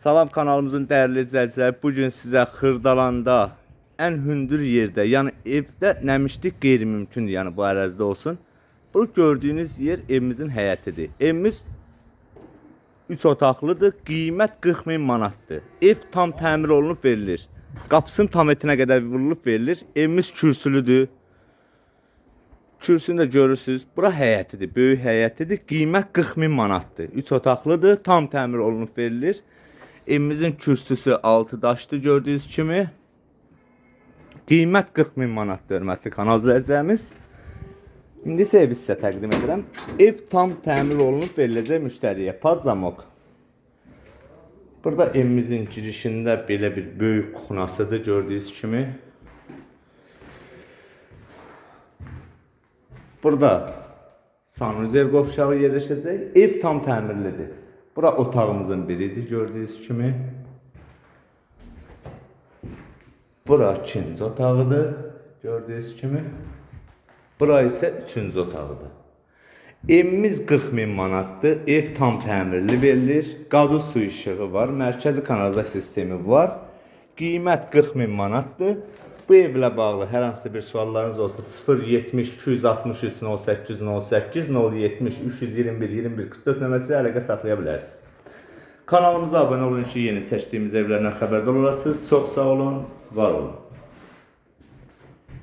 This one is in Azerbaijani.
Salam kanalımızın değerli izləyiciləri. Bu gün sizə Xırdalanda ən hündür yerdə, yəni evdə nəmişlik qeyri-mümkündür, yəni bu ərazidə olsun. Bu gördüyünüz yer evimizin həyətidir. Evimiz 3 otaqlıdır. Qiymət 40 min manatdır. Ev tam təmir olunub verilir. Qapısının tam etinə qədər vurulub verilir. Evimiz kürsülüdür. Kürsünü də görürsüz. Bura həyətidir, böyük həyətidir. Qiymət 40 min manatdır. 3 otaqlıdır, tam təmir olunub verilir. Evimizin kürsüsü 6 daşdır gördüyünüz kimi. Qiymət 40 min manatdır, hörmətli kanal izləyicilərimiz. İndi isə evi sizə təqdim edirəm. Ev tam təmir olunub veriləcək müştəriyə. Padzamok. Burada evimizin girişində belə bir böyük kuxnasıdır gördüyünüz kimi. Burada sanuzel qovşağı yerləşəcək. Ev tam təmirlidir. Bura otağımızın biridir gördüyünüz kimi. Bura ikinci otağıdır gördüyünüz kimi. Bura isə üçüncü otağıdır. Evimiz 40 min manatdır. Ev tam təmirli verilir. Qazı su işığı var. Mərkəzi kanalizasiya sistemi var. Qiymət 40 min manatdır. Bu evlə bağlı hər hansı bir suallarınız olsa 070 263 08 08 070 321 21 44 nömrəsi ilə əlaqə saxlaya bilərsiniz. Kanalımıza abunə olun ki, yeni seçdiyimiz evlərdən xəbərdar olasınız. Çox sağ olun, var olun.